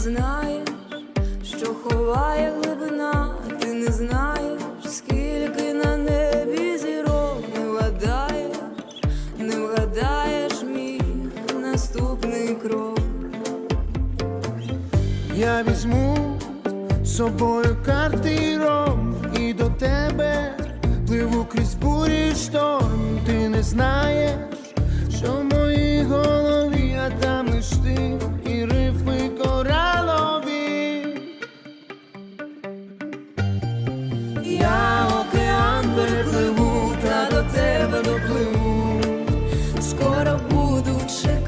знаєш, що ховає глибина, ти не знаєш, скільки на небі зірок не вгадаєш, не вгадаєш мій наступний крок. Я візьму з собою карти і ром І до тебе пливу крізь бурі й agora o mudo chegou.